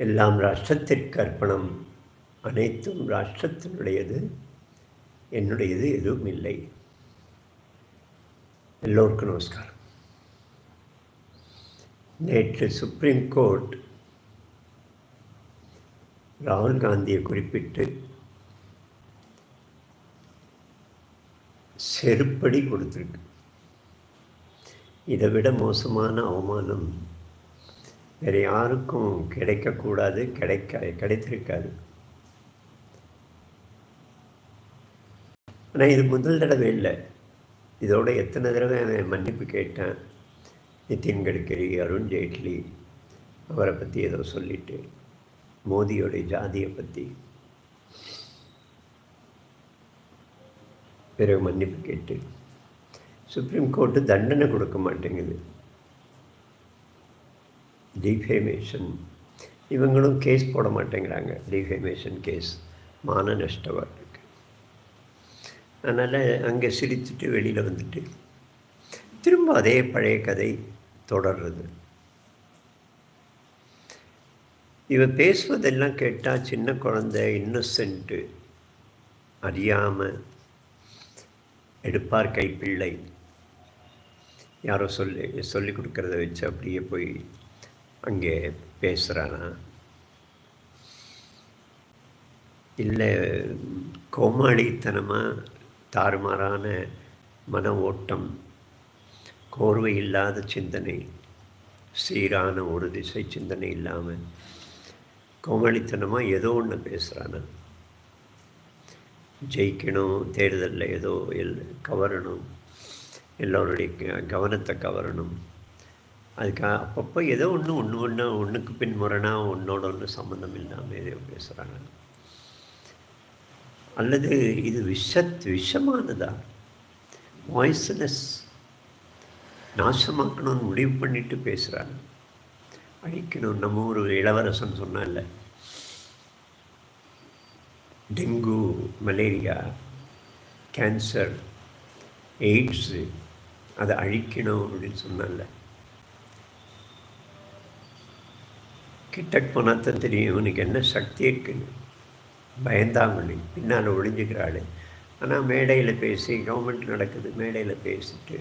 எல்லாம் ராஷ்டிரத்திற்கு அர்ப்பணம். அனைத்தும் ராஷ்டிரத்தினுடையது. என்னுடையது எதுவும் இல்லை. எல்லோருக்கும் நமஸ்காரம். நேற்று சுப்ரீம் கோர்ட் ராகுல் காந்தியை குறிப்பிட்டு செருப்படி கொடுத்துருக்கு. இதை விட மோசமான அவமானம் வேறு யாருக்கும் கிடைக்கக்கூடாது கிடைக்க கிடைத்திருக்காது. ஆனால் இது முதல் தடவை இல்லை. இதோட எத்தனை தடவை அவன் மன்னிப்பு கேட்டேன்? நிதின் கட்கரி அருண் ஜேட்லி அவரை பற்றி ஏதோ சொல்லிட்டு மோதியோடைய ஜாதியை பற்றி பிறகு மன்னிப்பு கேட்டு. சுப்ரீம் கோர்ட்டு தண்டனை கொடுக்க மாட்டேங்குது. டிஃபேமேஷன் இவங்களும் கேஸ் போட மாட்டேங்கிறாங்க. டிஃபேமேஷன் கேஸ் மான நஷ்டவாட்டுக்கு அதனால் அங்கே சிரித்துட்டு வெளியில் வந்துட்டு திரும்ப அதே பழைய கதை தொடர்றது. இவன் பேசுவதெல்லாம் கேட்டால் சின்ன குழந்தை இன்னசென்ட்டு அறியாமல் எடுப்பார் கைப்பிள்ளை. யாரோ சொல்லி சொல்லி கொடுக்குறத வச்சு அப்படியே போய் அங்கே பேசுகிறானா இல்லை கோமாளித்தனமாக தாறுமாறான மன ஓட்டம் கோர்வை இல்லாத சிந்தனை சீரான ஒரு திசை சிந்தனை இல்லாமல் கோமாளித்தனமாக ஏதோ ஒன்று பேசுகிறானா ஜெயிக்கணும் தேர்தலில் ஏதோ எல் கவரணும் எல்லோருடைய கவனத்தை கவரணும். அதுக்காக அப்பப்போ ஏதோ ஒன்று ஒன்று ஒன்று ஒன்றுக்கு பின் முரணாக ஒன்றோட ஒன்று சம்மந்தம் இல்லாமல் ஏதோ பேசுகிறாங்க அல்லது இது விஷத் விஷமானதா? வாய்ஸ்லெஸ் நாசமாக்கணும்னு முடிவு பண்ணிட்டு பேசுகிறாங்க அழிக்கணும். நம்ம ஒரு இளவரசன் சொன்னால டெங்கு மலேரியா கேன்சர் எய்ட்ஸு அதை அழிக்கணும் அப்படின்னு சொன்னால கிட்டக்கு போனால் தெரியும். இவனுக்கு என்ன சக்தி இருக்குன்னு பயந்தாங்கொழி பின்னால் ஒழிஞ்சுக்கிறாள் ஆனால் மேடையில் பேசி கவர்மெண்ட் நடக்குது மேடையில் பேசிட்டு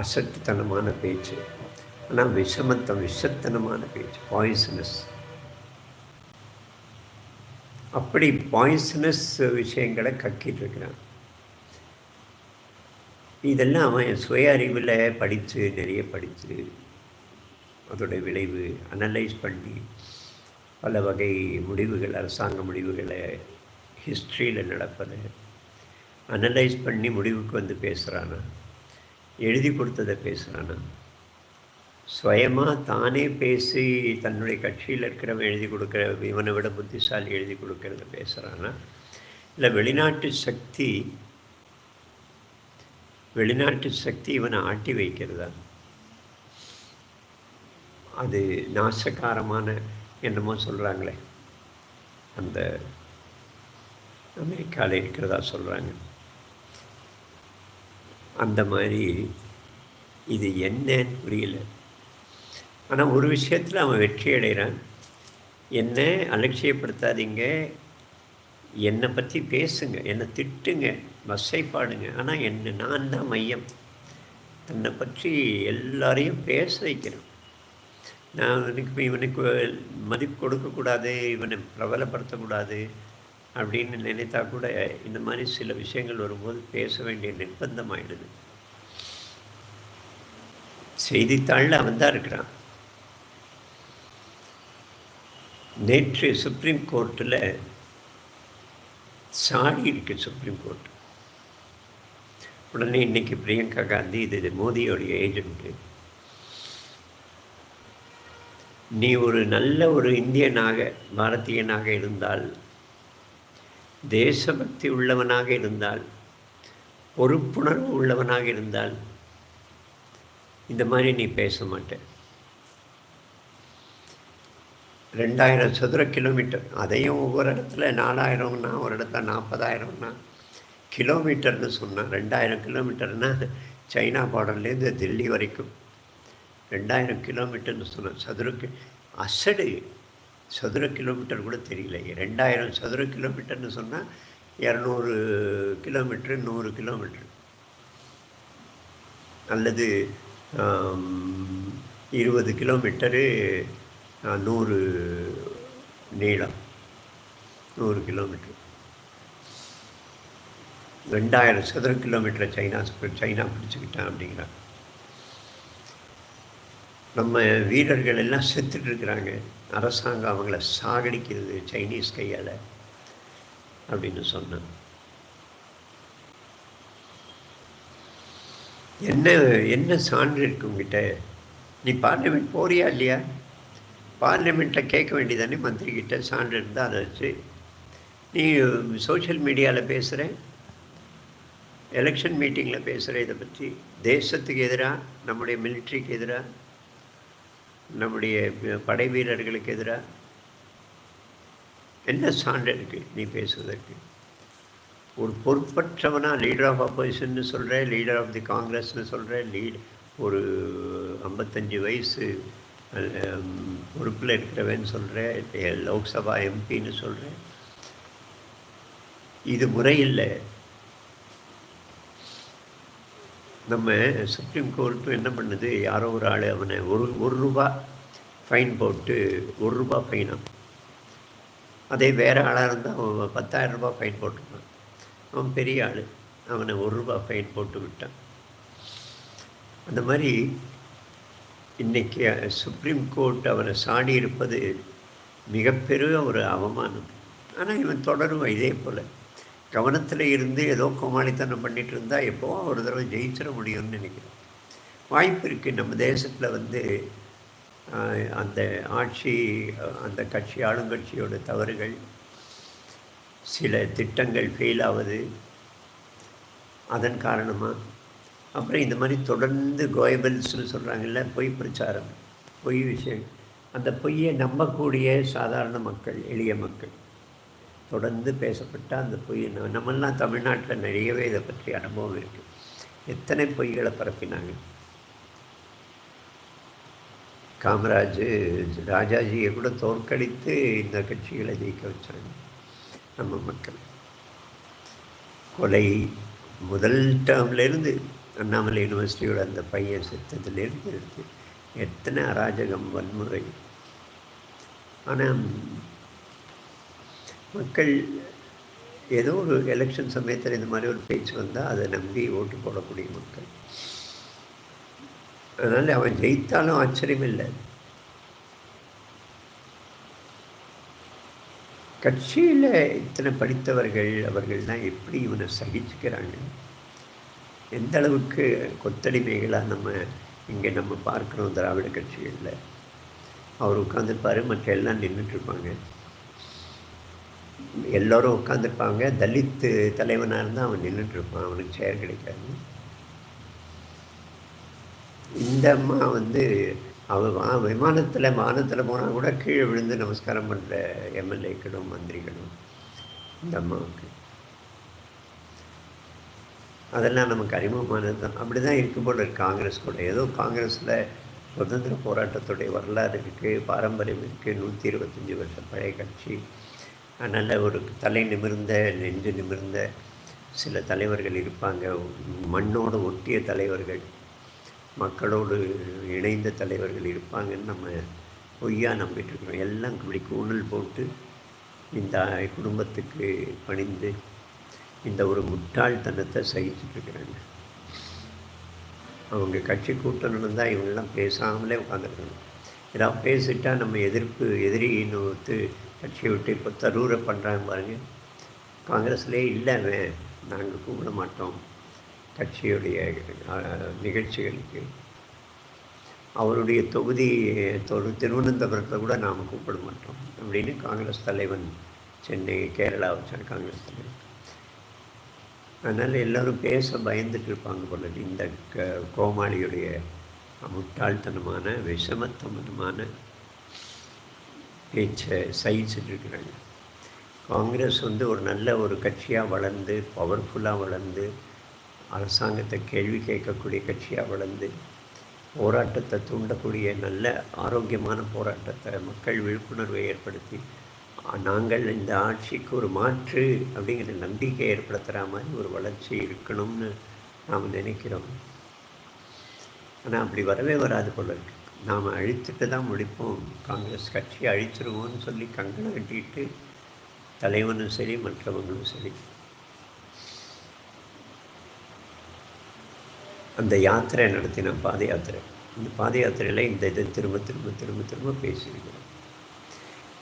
அசட்டுத்தனமான பேச்சு. ஆனால் விஷமத்தம் விஷத்தனமான பேச்சு. பாய்சனஸ் அப்படி பாய்சனஸ் விஷயங்களை கக்கிட்டு இருக்கிறான். இதெல்லாம் அவன் சுய அறிவில் படித்து நிறைய படித்து அதோடைய விளைவு அனலைஸ் பண்ணி பல வகை முடிவுகள் அரசாங்க முடிவுகளை ஹிஸ்ட்ரியில் நடப்பது. அனலைஸ் பண்ணி முடிவுக்கு வந்து பேசுகிறானா எழுதி கொடுத்ததை பேசுகிறானா சுயமாக தானே பேசி தன்னுடைய கட்சியில் இருக்கிறவன் எழுதி கொடுக்குற இவனை விட புத்திசாலி எழுதி கொடுக்கறத பேசுகிறானா இல்லை வெளிநாட்டு சக்தி வெளிநாட்டு சக்தி இவனை ஆட்டி வைக்கிறதா? அது நாசகாரமான என்னமோ சொல்கிறாங்களே அந்த அமெரிக்காவில் இருக்கிறதா சொல்கிறாங்க அந்த மாதிரி இது என்னன்னு புரியல. ஆனால் ஒரு விஷயத்தில் அவன் வெற்றி அடைகிறான் என்ன அலட்சியப்படுத்தாதீங்க. என்னை பற்றி பேசுங்க. என்னை திட்டுங்க. பஸ்ஸை பாடுங்க ஆனால் என்ன நான் தான் மையம். தன்னை பற்றி எல்லாரையும் பேச வைக்கிறேன் நான் இவனுக்கு இவனுக்கு மதிப்பு கொடுக்கக்கூடாது இவனை பிரபலப்படுத்தக்கூடாது அப்படின்னு நினைத்தா கூட இந்த மாதிரி சில விஷயங்கள் வரும்போது பேச வேண்டிய நிர்பந்தம் ஆயிடுது செய்தித்தாளில் அவன் தான் இருக்கிறான். நேற்று சுப்ரீம் கோர்ட்டில் சாடி இருக்கு சுப்ரீம் கோர்ட் உடனே இன்னைக்கு பிரியங்கா காந்தி இது மோதியோடைய ஏஜென்ட்டு நீ ஒரு நல்ல ஒரு இந்தியனாக பாரதியனாக இருந்தால் தேசபக்தி உள்ளவனாக இருந்தால் பொறுப்புணர்வு உள்ளவனாக இருந்தால் இந்த மாதிரி நீ பேச மாட்டேன் ரெண்டாயிரம் சதுர கிலோமீட்டர் அதையும் ஒவ்வொரு இடத்துல நாலாயிரம்னா ஒரு இடத்துல நாற்பதாயிரம்னா கிலோமீட்டர்னு சொன்னான் ரெண்டாயிரம் கிலோமீட்டர்னால் சைனா பார்டர்லேருந்து டெல்லி வரைக்கும். ரெண்டாயிரம் கிலோமீட்டர்னு சொன்னேன் சதுர கி அசடு. சதுர கிலோமீட்டர் கூட தெரியல. ரெண்டாயிரம் சதுர கிலோமீட்டர்னு சொன்னால் இரநூறு கிலோமீட்ரு நூறு கிலோமீட்ரு அல்லது இருபது கிலோமீட்டரு நூறு நீளம். நூறு கிலோமீட்டர். ரெண்டாயிரம் சதுர கிலோமீட்டரை சைனா சைனா பிடிச்சிக்கிட்டேன் அப்படிங்கிறாங்க. நம்ம வீரர்கள் எல்லாம் செத்துட்ருக்குறாங்க அரசாங்கம் அவங்கள சாகடிக்கிறது சைனீஸ் கையால் அப்படின்னு சொன்னான் என்ன என்ன சான்று இருக்கு உங்ககிட்ட? நீ பார்லிமெண்ட் போறியா இல்லையா? பார்லிமெண்ட்டில் கேட்க வேண்டியதானே மந்திரிக்கிட்ட சான்று இருந்தால் அதை வச்சு. நீ சோஷியல் மீடியாவில் பேசுகிற எலெக்ஷன் மீட்டிங்கில் பேசுகிற இதை பற்றி தேசத்துக்கு எதிராக நம்முடைய மிலிட்ரிக்கு எதிராக நம்முடைய படை வீரர்களுக்கு எதிராக என்ன சான்று இருக்குது நீ பேசுவதற்கு? ஒரு பொறுப்பற்றவனாக லீடர் ஆஃப் அப்போசிஷன்னு சொல்கிறேன் லீடர் ஆஃப் தி காங்கிரஸ்னு சொல்கிறேன் லீட் ஒரு ஐம்பத்தஞ்சு வயசு பொறுப்பில் இருக்கிறவன் சொல்கிறேன் லோக்சபா எம்பின்னு சொல்கிறேன் இது முறையில்லை நம்ம சுப்ரீம் கோர்ட்டும் என்ன பண்ணுது? யாரோ ஒரு ஆள் அவனை ஒரு ஒரு ரூபா ஃபைன் போட்டு ஒரு ரூபா ஃபைனாக அதே வேறு ஆளாக இருந்தால் அவன் பத்தாயிரம் ரூபா ஃபைன் போட்டுருப்பான் அவன் பெரிய ஆள். அவனை ஒரு ரூபா ஃபைன் போட்டு விட்டான். அந்த மாதிரி இன்றைக்கி சுப்ரீம் கோர்ட் அவனை சாடி இருப்பது மிகப்பெரிய ஒரு அவமானம். ஆனால் இவன் தொடரும் இதே போல். கவனத்தில் இருந்து ஏதோ கோமாளித்தனம் பண்ணிகிட்டு இருந்தால் எப்போ ஒரு தடவை ஜெயிச்சிட முடியும்னு நினைக்கிறேன். வாய்ப்பு இருக்குது நம்ம தேசத்தில் வந்து அந்த ஆட்சி அந்த கட்சி ஆளுங்கட்சியோட தவறுகள் சில திட்டங்கள் ஃபெயில் ஆகுது அதன் காரணமாக அப்புறம் இந்த மாதிரி தொடர்ந்து கோயபல்ஸ்னு சொல்கிறாங்கல்ல பொய் பிரச்சாரம் பொய் விஷயம் அந்த பொய்யை நம்பக்கூடிய சாதாரண மக்கள் எளிய மக்கள். தொடர்ந்து பேசப்பட்ட அந்த பொய் நம்மெல்லாம் தமிழ்நாட்டில் நிறையவே இதை பற்றி அனுபவம் இருக்குது எத்தனை பொய்களை பரப்பினாங்க? காமராஜ் ராஜாஜியை கூட தோற்கடித்து இந்த கட்சிகளை ஜெயிக்க வச்சாங்க நம்ம மக்கள். கொலை முதல் டேர்ம்லேருந்து அண்ணாமலை யூனிவர்சிட்டியோட அந்த பையன் செத்ததுலேருந்து எடுத்து எத்தனை அராஜகம் வன்முறை. ஆனால் மக்கள் ஏதோ ஒரு எலெக்ஷன் சமயத்தில் இந்த மாதிரி ஒரு பேச்சு வந்தால் அதை நம்பி ஓட்டு போடக்கூடிய மக்கள். அதனால் அவன் ஜெயித்தாலும் ஆச்சரியம் இல்லை. கட்சியில் இத்தனை படித்தவர்கள் அவர்கள்லாம் எப்படி இவனை சகிச்சுக்கிறாங்க? எந்த அளவுக்கு கொத்தடிமைகளாக நம்ம இங்கே நம்ம பார்க்குறோம் திராவிட கட்சிகளில்? அவர் உட்காந்துருப்பார் மற்ற எல்லாம் நின்றுட்டுருப்பாங்க எல்லோரும் உட்காந்துருப்பாங்க தலித்து தலைவனாக இருந்தால் அவன் நின்றுட்டுருப்பான் அவனுக்கு சேர் கிடைக்காது. இந்த அம்மா வந்து அவன் வா விமானத்தில் வானத்தில் போனால் கூட கீழே விழுந்து நமஸ்காரம் பண்ணுற எம்எல்ஏக்களும் மந்திரிகளும் இந்த அம்மாவுக்கு. அதெல்லாம் நமக்கு அறிமுகமானது தான் அப்படி தான் இருக்கும் போல இருக்குது காங்கிரஸ் கூட. ஏதோ காங்கிரஸில் சுதந்திர போராட்டத்துடைய வரலாறு இருக்குது பாரம்பரியம் இருக்குது நூற்றி இருபத்தஞ்சி வருஷம் பழைய கட்சி. அதனால் ஒரு தலை நிமிர்ந்த நெஞ்சு நிமிர்ந்த சில தலைவர்கள் இருப்பாங்க. மண்ணோடு ஒட்டிய தலைவர்கள் மக்களோடு இணைந்த தலைவர்கள் இருப்பாங்கன்னு நம்ம பொய்யாக நம்பிட்டுருக்கோம் எல்லாம் இப்படி கூணல் போட்டு இந்த குடும்பத்துக்கு பணிந்து இந்த ஒரு முட்டாள்தனத்தை சகிச்சுட்ருக்குறாங்க. அவங்க கட்சி கூட்டம் நடந்தால் இவங்கெல்லாம் பேசாமலே உட்காந்துருக்கணும் ஏதாவது பேசிட்டால் நம்ம எதிர்ப்பு எதிரின்னு ஒத்து கட்சியை விட்டு இப்போ தரூரை பண்ணுறாங்க பாருங்கள் காங்கிரஸ்லேயே இல்லை நாங்கள் கூப்பிட மாட்டோம். கட்சியுடைய நிகழ்ச்சிகளுக்கு. அவருடைய தொகுதி தொரு திருவனந்தபுரத்தை கூட நாம் கூப்பிட மாட்டோம். அப்படின்னு காங்கிரஸ் தலைவன் சென்னை கேரளா வச்சார் காங்கிரஸ் தலைவன் அதனால் எல்லோரும் பேச பயந்துட்டு இருப்பாங்க போல இந்த க கோமாளியுடைய முட்டாள்தனமான விஷமத்தனமான சகிச்சிட்ருக்கிறாங்க காங்கிரஸ் வந்து ஒரு நல்ல ஒரு கட்சியாக வளர்ந்து பவர்ஃபுல்லாக வளர்ந்து அரசாங்கத்தை கேள்வி கேட்கக்கூடிய கட்சியாக வளர்ந்து போராட்டத்தை தூண்டக்கூடிய நல்ல ஆரோக்கியமான போராட்டத்தை மக்கள் விழிப்புணர்வை ஏற்படுத்தி நாங்கள் இந்த ஆட்சிக்கு ஒரு மாற்று அப்படிங்கிற நம்பிக்கை ஏற்படுத்துகிற மாதிரி ஒரு வளர்ச்சி இருக்கணும்னு நாம் நினைக்கிறோம். ஆனால் அப்படி வரவே வராது போல இருக்குது நாம் அழித்துட்டு தான் முடிப்போம். காங்கிரஸ் கட்சி அழிச்சிருவோம்னு சொல்லி கங்கணம் கட்டிட்டு தலைவனும் சரி மற்றவங்களும் சரி. அந்த யாத்திரை நடத்தின பாத யாத்திரை. இந்த பாத யாத்திரையில் இந்த இதை திரும்ப திரும்ப திரும்ப திரும்ப பேசியிருக்கிறோம்.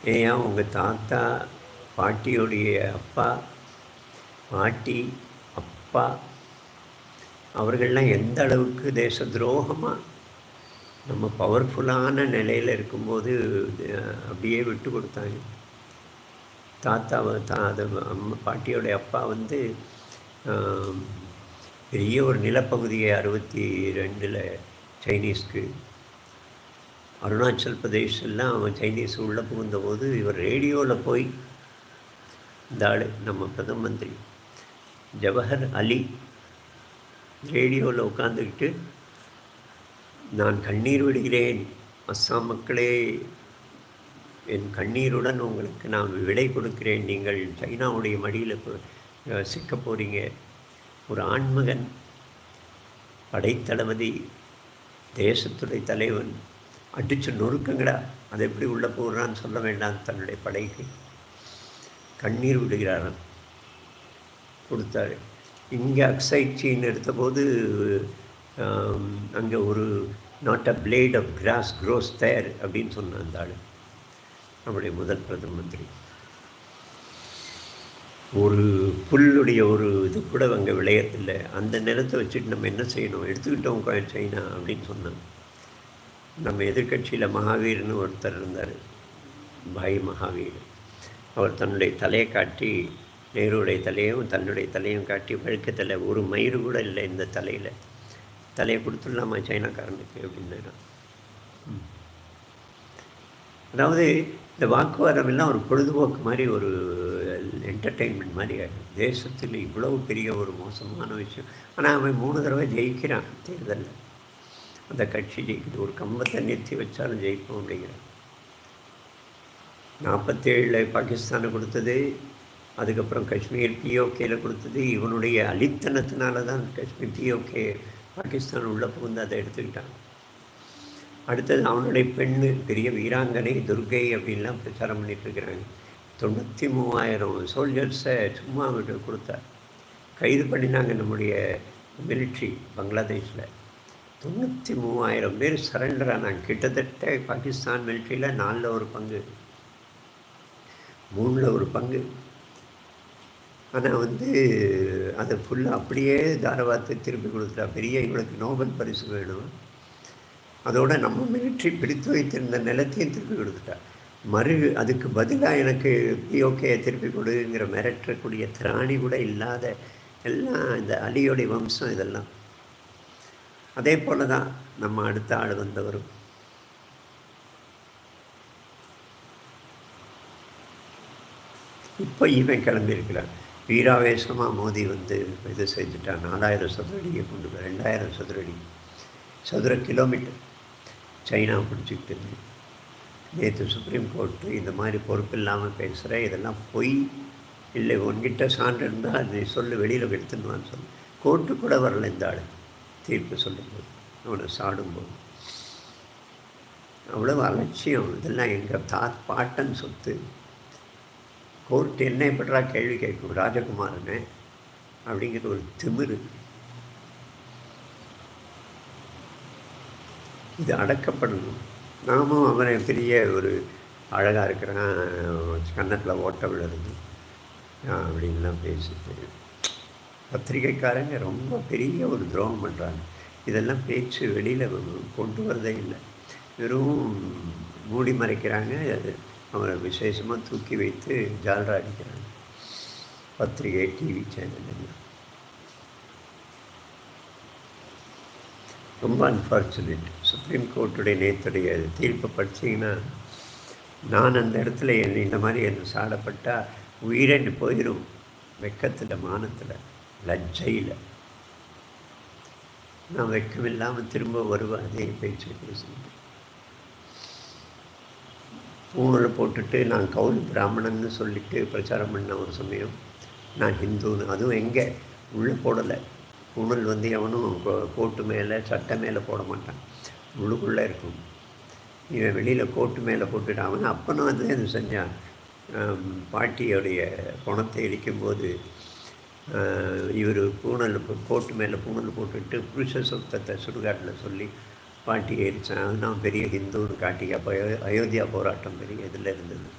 ஏன் உங்கள் தாத்தா பாட்டியோடைய அப்பா பாட்டி அப்பா அவர்கள்லாம் எந்த அளவுக்கு தேச துரோகமாக நம்ம பவர்ஃபுல்லான நிலையில் இருக்கும்போது அப்படியே விட்டு கொடுத்தாங்க. தாத்தாவை தா அதை அம்மா பாட்டியோடைய அப்பா வந்து பெரிய ஒரு நிலப்பகுதியை அறுபத்தி ரெண்டில் சைனீஸ்க்கு அருணாச்சல் பிரதேஷெல்லாம் அவன் சைனீஸ் உள்ளே புகுந்தபோது இவர் ரேடியோவில் போய் இந்த ஆள் நம்ம பிரதம மந்திரி ஜவஹர் அலி ரேடியோவில் உட்காந்துக்கிட்டு நான் கண்ணீர் விடுகிறேன். அஸ்ஸாம் மக்களே என் கண்ணீருடன் உங்களுக்கு நான் விடை கொடுக்கிறேன். நீங்கள் சைனாவுடைய மடியில் சிக்க போகிறீங்க ஒரு ஆண்மகன் படைத்தளபதி தேசத்துடைய தலைவன் அடித்து நொறுக்குங்கடா. அதை எப்படி உள்ளே போடுறான்னு சொல்ல வேண்டாம் தன்னுடைய படைக்கு. கண்ணீர் விடுகிறாராம். கொடுத்தாரு. இங்கே அக்சைச்சின்னு எடுத்தபோது அங்கே ஒரு not a blade of grass grows there அப்படின்னு சொன்னான் அந்த ஆள். நம்முடைய முதல் பிரதம மந்திரி. ஒரு புல்லுடைய ஒரு இது கூட அங்கே விளையத்தில்லை அந்த நிலத்தை வச்சுட்டு நம்ம என்ன செய்யணும்? எடுத்துக்கிட்டோம் சைனா அப்படின்னு சொன்னான். நம்ம எதிர்கட்சியில் மகாவீர்னு ஒருத்தர் இருந்தார். பாய் மகாவீர். அவர் தன்னுடைய தலையை காட்டி நேருடைய தலையும் தன்னுடைய தலையும் காட்டி வழுக்கத்தில் ஒரு மயிறு கூட இல்லை இந்த தலையில். தலையை கொடுத்துடலாமா சைனாக்காரனுக்கு அப்படின்னா அதாவது இந்த வாக்குவாதம் எல்லாம் ஒரு பொழுதுபோக்கு மாதிரி ஒரு என்டர்டெயின்மெண்ட் மாதிரி தேசத்தில் இவ்வளவு பெரிய ஒரு மோசமான விஷயம். ஆனால் அவன் மூணு தடவை ஜெயிக்கிறான் தேர்தலில். அந்த கட்சி ஜெயிக்குது. ஒரு கம்பத்தை நிறுத்தி வச்சாலும் ஜெயிப்போம் அப்படிங்கிறான். நாற்பத்தேழில் பாகிஸ்தானை கொடுத்தது அதுக்கப்புறம் காஷ்மீர் பிஓகேயில் கொடுத்தது இவனுடைய அலித்தனத்தினால தான் காஷ்மீர் பிஓகே பாகிஸ்தான் உள்ளே புகுந்து அதை எடுத்துக்கிட்டான். அடுத்தது அவனுடைய பெண்ணு பெரிய வீராங்கனை துர்கை அப்படின்லாம் பிரச்சாரம் பண்ணிகிட்ருக்கிறாங்க தொண்ணூற்றி மூவாயிரம் சோல்ஜர்ஸை சும்மா அவர்கிட்ட கொடுத்தார். கைது பண்ணினாங்க நம்முடைய மிலிட்ரி பங்களாதேஷில். தொண்ணூற்றி மூவாயிரம் பேர் சரண்டர் ஆனாங்க. கிட்டத்தட்ட பாகிஸ்தான் மிலிட்ரியில் நாலில் ஒரு பங்கு மூணில் ஒரு பங்கு. ஆனால் வந்து அதை ஃபுல்லாக அப்படியே தாரவாத்தை திருப்பி கொடுத்துட்டா பெரிய இவளுக்கு நோபல் பரிசு வேணும். அதோட நம்ம மிலிட்ரி பிடித்து வைத்திருந்த நிலத்தையும் திருப்பி கொடுத்துட்டா. மறு அதுக்கு பதிலாக எனக்கு பிஓகே திருப்பி கொடுங்கிற மிரட்டக்கூடிய திராணி கூட இல்லாத எல்லாம் இந்த அலியோடைய வம்சம் இதெல்லாம். அதே போல தான் நம்ம அடுத்த ஆள் வந்தவரும். இப்போ இவன் கிளம்பியிருக்கிறான். வீராவேசமாக மோதி வந்து இது செஞ்சுட்டான். நாலாயிரம் சதுரடியை கொண்டு போய் ரெண்டாயிரம் சதுரடி. சதுர கிலோமீட்டர். சைனா பிடிச்சிக்கிட்டு நேற்று சுப்ரீம் கோர்ட்டு இந்த மாதிரி பொறுப்பு இல்லாமல் பேசுகிற இதெல்லாம் பொய். இல்லை உன்கிட்ட சான்று இருந்தால் அதை சொல்லு வெளியில் எடுத்துன்னு சொல்லு. கோர்ட்டு கூட வரல இந்த ஆள். தீர்ப்பு சொல்லும்போது அவனை சாடும்போது. அவ்வளோ அலட்சியம். இதெல்லாம் எங்கள் தா பாட்டன் சொத்து. கோர்ட்டு என்ன பண்ணுறா கேள்வி கேட்கும்? ராஜகுமாரனு அப்படிங்கிற ஒரு திமிரு. இது அடக்கப்படணும். நாமும் அவனை பெரிய ஒரு அழகாக இருக்கிறான் கன்னத்தில் ஓட்ட விழுறது அப்படின்லாம் பேசிட்டு. பத்திரிகைக்காரங்க ரொம்ப பெரிய ஒரு துரோகம் பண்ணுறாங்க இதெல்லாம் பேச்சு வெளியில் கொண்டு வரதே இல்லை. வெறும் மூடி மறைக்கிறாங்க. அது அவரை விசேஷமாக தூக்கி வைத்து ஜால்ரா அடிக்கிறாங்க. பத்திரிகை டிவி சேனல் எல்லாம். ரொம்ப அன்ஃபார்ச்சுனேட் சுப்ரீம் கோர்ட்டுடைய நேற்றுடைய தீர்ப்பை படித்தீங்கன்னா நான் அந்த இடத்துல என்ன இந்த மாதிரி என்ன சாடப்பட்டால் உயிரென்று போயிடும் வெக்கத்தில் மானத்தில் லஜ்ஜையில். நான் வெக்கமில்லாமல் திரும்ப வருவேன் அதே பேச்சு பேசுகிறேன் பூணூல் போட்டுட்டு நான் கவுல் பிராமணன்னு சொல்லிட்டு பிரச்சாரம் பண்ண ஒரு சமயம் நான் ஹிந்துன்னு அதுவும் எங்கே? உள்ளே போடலை. பூணல் வந்து எவனும் கோட்டு மேலே சட்டை மேலே போட மாட்டான். உள்ளுக்குள்ளே இருக்கும். இவன் வெளியில் கோட்டு மேலே போட்டுட்டான் அவன் அப்பனும் வந்து இது செஞ்சான். பாட்டியோடைய பணத்தை இடிக்கும்போது இவர் பூணல் கோட்டு மேலே பூணல் போட்டுட்டு புருஷ சொத்தத்தை சுடுகாட்டில் சொல்லி பாட்டி எரித்தான் நான் பெரிய ஹிந்துன்னு காட்டிக்க அப்போ அயோத்தியா போராட்டம் பெரிய இதில் இருந்தது.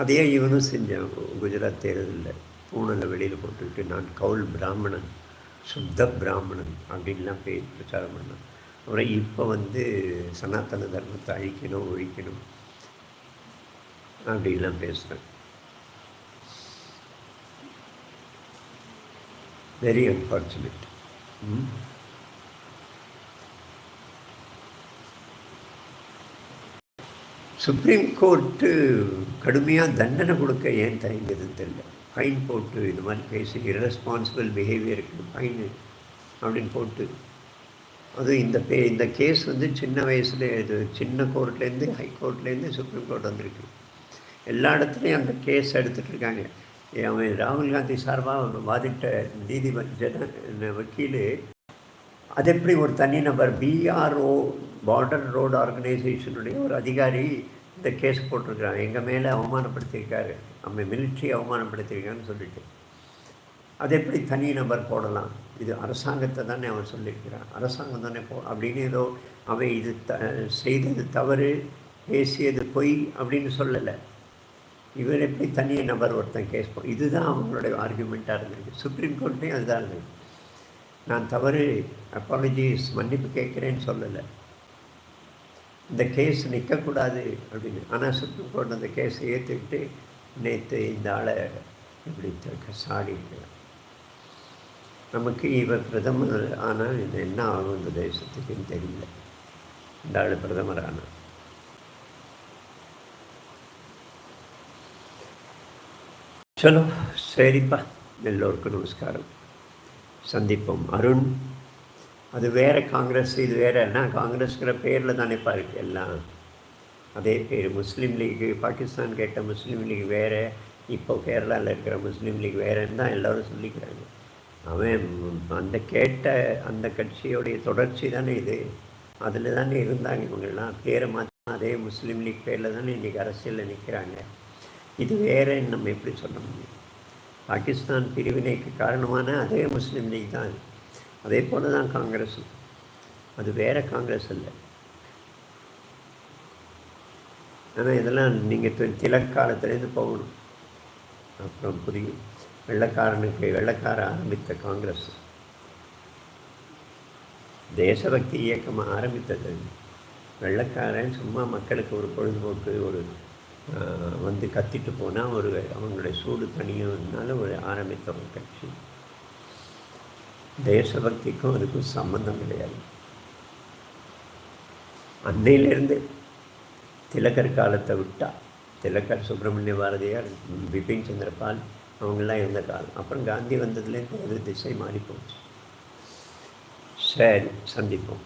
அதையே இவனும் செஞ்சான். குஜராத் தேர்தலில் பூனலை வெளியில் போட்டுக்கிட்டு நான் கவுல் பிராமணன் சுத்த பிராமணன் அப்படின்லாம் போய் பிரச்சாரம் பண்ணான். அப்புறம் இப்போ வந்து சனாத்தன தர்மத்தை அழிக்கணும் ஒழிக்கணும் அப்படின்லாம் பேசுகிறேன் வெரி அன்ஃபார்ச்சுனேட் சுப்ரீம் கோர்ட்டு கடுமையாக தண்டனை கொடுக்க ஏன் தயங்குதுன்னு தெரியல ஃபைன் போட்டு இது மாதிரி பேசி இரஸ்பான்சிபிள் பிஹேவியருக்கு ஃபைனு அப்படின்னு போட்டு. அதுவும் இந்த பே இந்த கேஸ் வந்து சின்ன வயசில் இது சின்ன கோர்ட்லேருந்து ஹை கோர்ட்லேருந்து சுப்ரீம் கோர்ட் வந்திருக்கு. எல்லா இடத்துலையும் அந்த கேஸ் எடுத்துகிட்டு இருக்காங்க. அவன் ராகுல் காந்தி சார்பாக வாதிட்ட நீதிபதி ஜன வக்கீல் அது எப்படி ஒரு தனி நபர் பிஆர்ஓ பார்டர் ரோடு ஆர்கனைசேஷனுடைய ஒரு அதிகாரி இந்த கேஸ் போட்டிருக்கிறான் எங்கள் மேலே அவமானப்படுத்தியிருக்காரு. நம்ம மிலிட்ரி அவமானப்படுத்தியிருக்கான்னு சொல்லிட்டு. அது எப்படி தனி நபர் போடலாம்? இது அரசாங்கத்தை தானே அவன் சொல்லியிருக்கிறான். அரசாங்கம் தானே போ அப்படின்னு ஏதோ அவன் இது த செய்தது தவறு பேசியது பொய் அப்படின்னு சொல்லலை. இவர் எப்படி தனி நபர் ஒருத்தன் கேஸ் போ இதுதான் அவங்களுடைய ஆர்குமெண்ட்டாக இருந்திருக்கு. சுப்ரீம் கோர்ட்லேயும் அதுதான் இருந்தது நான் தவறு அப்பாலஜிஸ் மன்னிப்பு கேட்குறேன்னு சொல்லலை. இந்த கேஸ் நிற்கக்கூடாது அப்படின்னு. ஆனால் சுப்ரீம் கோர்ட் அந்த கேஸை ஏற்றுக்கிட்டு நேற்று இந்த ஆளை இப்படி சாடி நமக்கு இவர் பிரதமர் ஆனால் இது என்ன ஆகும் இந்த தேசத்துக்குன்னு தெரியல. இந்த ஆள் பிரதமர் ஆனால் சலோ சரிப்பா. எல்லோருக்கும் நமஸ்காரம். சந்திப்போம். அருண் அது வேறு காங்கிரஸ் இது வேறு என்ன? பேரில் தானே இருக்குது எல்லாம். அதே பேர் முஸ்லீம் லீக்கு பாகிஸ்தான் கேட்ட முஸ்லீம் லீக் வேறு இப்போ கேரளாவில் இருக்கிற முஸ்லீம் லீக் வேறுன்னு தான் எல்லோரும் சொல்லிக்கிறாங்க. அவன் அந்த கேட்ட அந்த கட்சியோடைய தொடர்ச்சி தானே இது. அதில் தானே இருந்தாங்க இவங்கெல்லாம். பேரை மாற்றி அதே முஸ்லீம் லீக் பேரில் தானே இன்றைக்கி அரசியலில் நிற்கிறாங்க இது வேறுன்னு நம்ம எப்படி சொல்ல முடியும்? பாகிஸ்தான் பிரிவினைக்கு காரணமான அதே முஸ்லீம் லீக் தான் அதே போல் தான் காங்கிரஸ் அது வேறு காங்கிரஸ் இல்லை ஆனால் இதெல்லாம் நீங்கள் திலக்காலத்துலேருந்து போகணும். அப்புறம் புரியும். வெள்ளக்காரனுக்கு வெள்ளக்கார ஆரம்பித்த காங்கிரஸ். தேசபக்தி இயக்கமாக ஆரம்பித்தது. வெள்ளக்காரன் சும்மா மக்களுக்கு ஒரு பொழுதுபோக்கு ஒரு வந்து கத்திட்டு போனால் ஒரு அவங்களுடைய சூடு தனியனால ஒரு ஆரம்பித்த ஒரு கட்சி. தேசபக்திக்கும் அதுக்கும் சம்மந்தம் கிடையாது. அன்னையிலேருந்து திலகர் காலத்தை விட்டால் திலகர் சுப்பிரமணிய பாரதியார் பிபின் சந்திரபால் அவங்களாம் இருந்த காலம். அப்புறம் காந்தி வந்ததுலேருந்து அது திசை மாறி போச்சு சரி சந்திப்போம்.